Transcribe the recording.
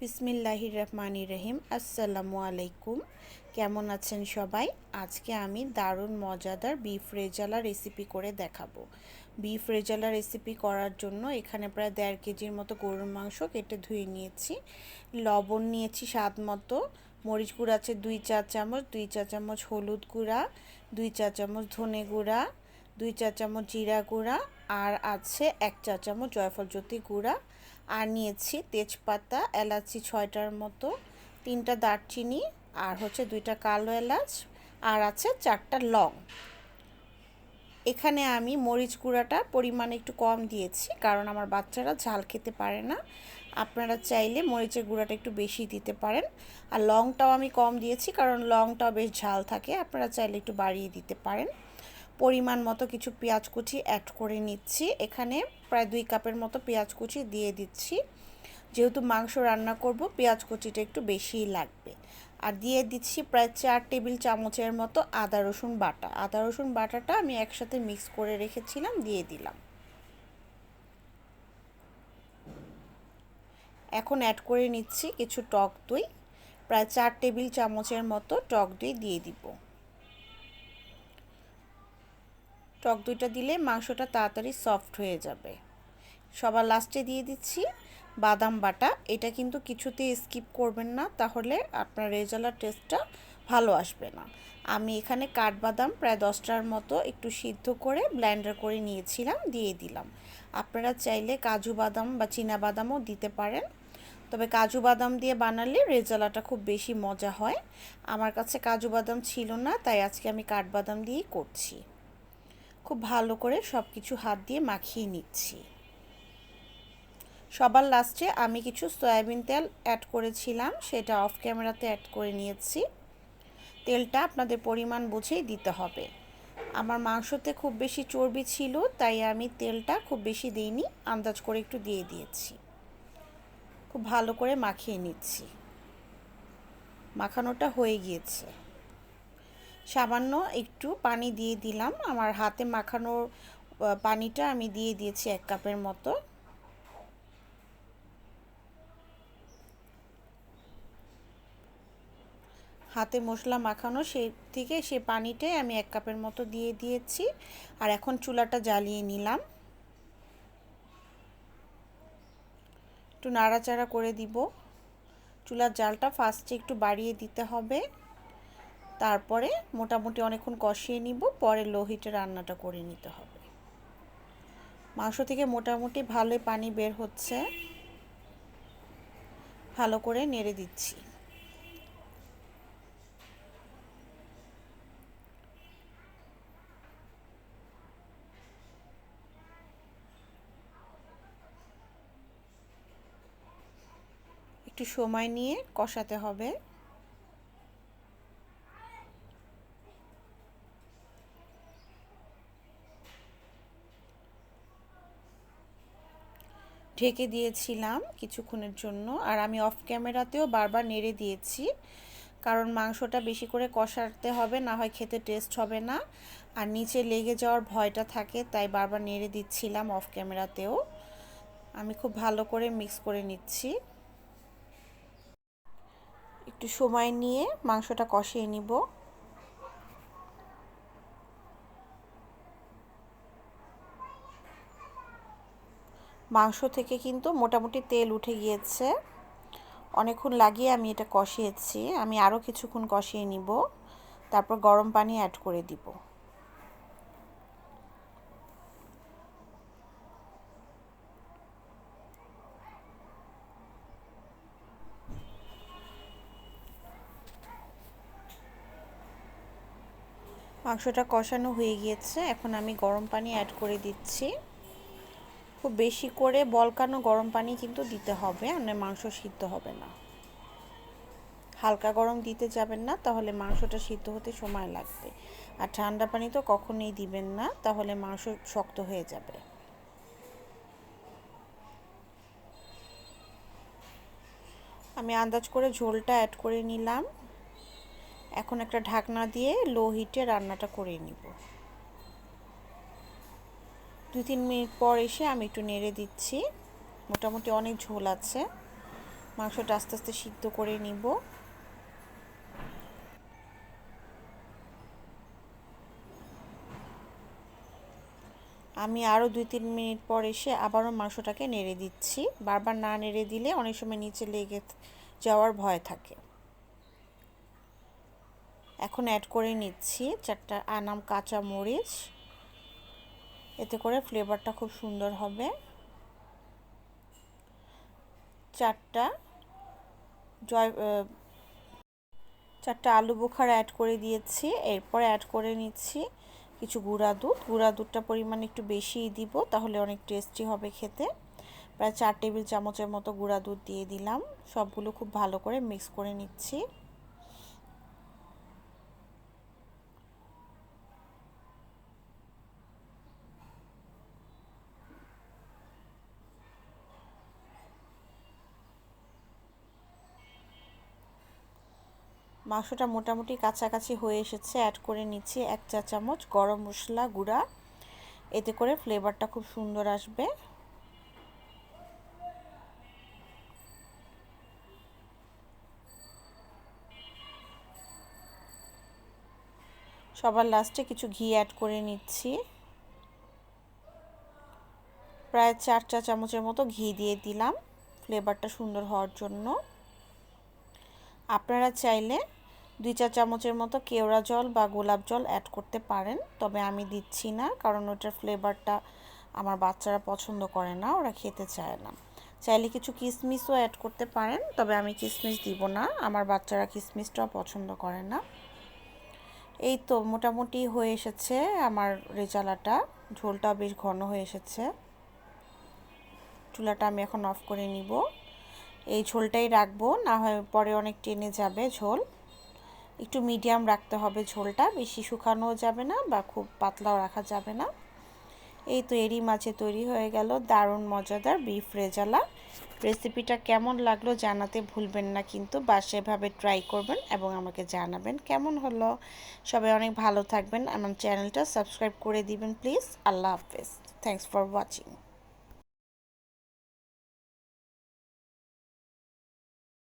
বিসমিল্লাহির রহমানির রহিম আসসালামু আলাইকুম। কেমন আছেন সবাই? আজকে আমি দারুণ মজাদার বিফ রেজালা রেসিপি করে দেখাবো। বিফ রেজালা রেসিপি করার জন্য এখানে প্রায় দেড় কেজির মতো গরুর মাংস কেটে ধুয়ে নিয়েছি। লবণ নিয়েছি স্বাদ মতো। মরিচ গুঁড়া আছে দুই চা চামচ, দুই চা চামচ হলুদ গুঁড়া, দুই চা চামচ ধনে গুঁড়া দুই চা চামচ জিরা গুঁড়া, আর আছে এক চা চামচ জয়ফল জ্যোতি গুঁড়া। আর নিয়েছি তেজপাতা, এলাচি ছয়টার মতো, তিনটা দারচিনি, আর হচ্ছে দুইটা কালো এলাচ, আর আছে চারটা লং। এখানে আমি মরিচ গুঁড়াটা পরিমাণ একটু কম দিয়েছি, কারণ আমার বাচ্চারা ঝাল খেতে পারে না। আপনারা চাইলে মরিচের গুঁড়াটা একটু বেশি দিতে পারেন। আর লংটাও আমি কম দিয়েছি, কারণ লংটাও বেশ ঝাল থাকে, আপনারা চাইলে একটু বাড়িয়ে দিতে পারেন। পরিমাণ মতো কিছু পেঁয়াজ কুচি অ্যাড করে নিচ্ছি। এখানে প্রায় দুই কাপের মতো পেঁয়াজ কুচি দিয়ে দিচ্ছি। যেহেতু মাংস রান্না করব, পেঁয়াজ কুচিটা একটু বেশিই লাগবে। আর দিয়ে দিচ্ছি প্রায় চার টেবিল চামচের মতো আদা, রসুন বাটা। আদা, রসুন বাটাটা আমি একসাথে মিক্স করে রেখেছিলাম, দিয়ে দিলাম। এখন অ্যাড করে নিচ্ছি কিছু টক দই। প্রায় চার টেবিল চামচের মতো টক দই দিয়ে দিব। টক দইটা দিলে মাংসটা তাড়াতাড়ি সফট হয়ে যাবে। সবার লাস্টে দিয়ে দিচ্ছি বাদাম বাটা। এটা কিন্তু কিছুতেই স্কিপ করবেন না, তাহলে আপনার রেজালার টেস্টটা ভালো আসবে না। আমি এখানে কাঠবাদাম প্রায় দশটার মতো একটু সিদ্ধ করে ব্ল্যান্ডার করে নিয়েছিলাম, দিয়ে দিলাম। আপনারা চাইলে কাজু বাদাম বা চীনা বাদামও দিতে পারেন। তবে কাজু বাদাম দিয়ে বানালে রেজালাটা খুব বেশি মজা হয়। আমার কাছে কাজু বাদাম ছিল না, তাই আজকে আমি কাঠবাদাম দিয়েই করছি। খুব ভালো করে সব কিছু হাত দিয়ে মাখিয়ে নিচ্ছি। সবার লাস্টে আমি কিছু সয়াবিন তেল অ্যাড করেছিলাম, সেটা অফ ক্যামেরাতে অ্যাড করে নিয়েছি। তেলটা আপনাদের পরিমাণ বুঝেই দিতে হবে। আমার মাংসতে খুব বেশি চর্বি ছিল, তাই আমি তেলটা খুব বেশি দিইনি, আন্দাজ করে একটু দিয়ে দিয়েছি। খুব ভালো করে মাখিয়ে নিচ্ছি। মাখানোটা হয়ে গিয়েছে। সামান্য একটু পানি দিয়ে দিলাম। আমার হাতে মাখানোর পানিটা আমি দিয়ে দিয়েছি এক কাপের মতো। হাতে মশলা মাখানো সেই থেকে সে পানিটাই আমি এক কাপের মতো দিয়ে দিয়েছি। আর এখন চুলাটা জ্বালিয়ে নিলাম। একটু নাড়াচাড়া করে দিব। চুলার জালটা ফার্স্টে একটু বাড়িয়ে দিতে হবে। তারপরে মোটামুটি অনেকক্ষণ কষিয়ে নিব, পরে লো হিটে রান্নাটা করে নিতে হবে। মাংস থেকে মোটামুটি ভালোই পানি বের হচ্ছে। ভালো করে নেড়ে দিচ্ছি। একটু সময় নিয়ে কষাতে হবে। ঢেকে দিয়েছিলাম কিছুক্ষণের জন্য। আর আমি অফ ক্যামেরাতেও বারবার নেড়ে দিয়েছি। কারণ মাংসটা বেশি করে কষাতে হবে, না হয় খেতে টেস্ট হবে না। আর নিচে লেগে যাওয়ার ভয়টা থাকে, তাই বারবার নেড়ে দিচ্ছিলাম অফ ক্যামেরাতেও আমি খুব ভালো করে মিক্স করে নিচ্ছি। একটু সময় নিয়ে মাংসটা কষিয়ে নিব। মাংস থেকে কিন্তু মোটামুটি তেল উঠে গিয়েছে। অনেকক্ষণ লাগিয়ে আমি এটা কষিয়েছি। আমি আরও কিছুক্ষণ কষিয়ে নিব। তারপর গরম পানি অ্যাড করে দিব। মাংসটা কষানো হয়ে গিয়েছে। এখন আমি গরম পানি অ্যাড করে দিচ্ছি। খুব বেশি করে বলকানো গরম পানি কিন্তু দিতে হবে মানে মাংস সিদ্ধ হবে না। হালকা গরম দিতে যাবেন না, তাহলে মাংসটা সিদ্ধ হতে সময় লাগবে। আর ঠান্ডা পানি তো কখনোই দিবেন না, তাহলে মাংস শক্ত হয়ে যাবে। আমি আন্দাজ করে ঝোলটা অ্যাড করে নিলাম। এখন একটা ঢাকনা দিয়ে লো হিটে রান্নাটা করে নিব। দুই তিন মিনিট পর এসে আমি একটু নেড়ে দিচ্ছি। মোটামুটি অনেক ঝোল আছে। মাংসটা আস্তে আস্তে সিদ্ধ করে নিব। আমি আরও দুই তিন মিনিট পর এসে আবারও মাংসটাকে নেড়ে দিচ্ছি। বারবার না নেড়ে দিলে অনেক সময় নিচে লেগে যাওয়ার ভয় থাকে। এখন অ্যাড করে নিচ্ছি চারটা আনাম কাঁচা মরিচ। এতে করে ফ্লেভারটা খুব সুন্দর হবে। চারটা জয় চারটা আলু বোখার অ্যাড করে দিয়েছি। এরপর অ্যাড করে নিচ্ছি কিছু গুঁড়া দুধ। গুঁড়া দুধটা পরিমাণ একটু বেশিই দিব, তাহলে অনেক টেস্টি হবে খেতে। প্রায় চার টেবিল চামচের মতো গুঁড়া দুধ দিয়ে দিলাম। সবগুলো খুব ভালো করে মিক্স করে নিচ্ছি। মাংসটা মোটামুটি কাছাকাছি হয়ে এসেছে অ্যাড করে নিচ্ছি এক চা চামচ গরম মশলা গুঁড়া। এতে করে ফ্লেভারটা খুব সুন্দর আসবে। সবার লাস্টে কিছু ঘি অ্যাড করে নিচ্ছি। প্রায় চার চা চামচের মতো ঘি দিয়ে দিলাম ফ্লেভারটা সুন্দর হওয়ার জন্য। আপনারা চাইলে দুই চা চামচের মতো কেওড়া জল বা গোলাপ জল অ্যাড করতে পারেন, তবে আমি দিচ্ছি না, কারণ ওটার ফ্লেভারটা আমার বাচ্চারা পছন্দ করে না, ওরা খেতে চায় না। চাইলে কিছু কিশমিশও অ্যাড করতে পারেন, তবে আমি কিশমিশ দিব না, আমার বাচ্চারা কিশমিশটাও পছন্দ করে না। এই তো মোটামুটি হয়ে এসেছে আমার রেজালাটা, ঝোলটা বেশ ঘন হয়ে এসেছে। চুলাটা আমি এখন অফ করে নিব। এই ঝোলটাই রাখব, না হয় পরে অনেক টেনে যাবে ঝোল। একটু মিডিয়াম রাখতে হবে ঝোলটা, বেশি শুকানোও যাবে না বা খুব পাতলাও রাখা যাবে না। এই তো এরই মাঝে তৈরি হয়ে গেল দারুণ মজাদার বিফ রেজালা। রেসিপিটা কেমন লাগল জানাতে ভুলবেন না কিন্তু, বা সেভাবে ট্রাই করবেন এবং আমাকে জানাবেন কেমন হলো। সবাই অনেক ভালো থাকবেন। আমার চ্যানেলটা সাবস্ক্রাইব করে দিবেন প্লিজ আল্লাহ হাফেজ। Thanks for watching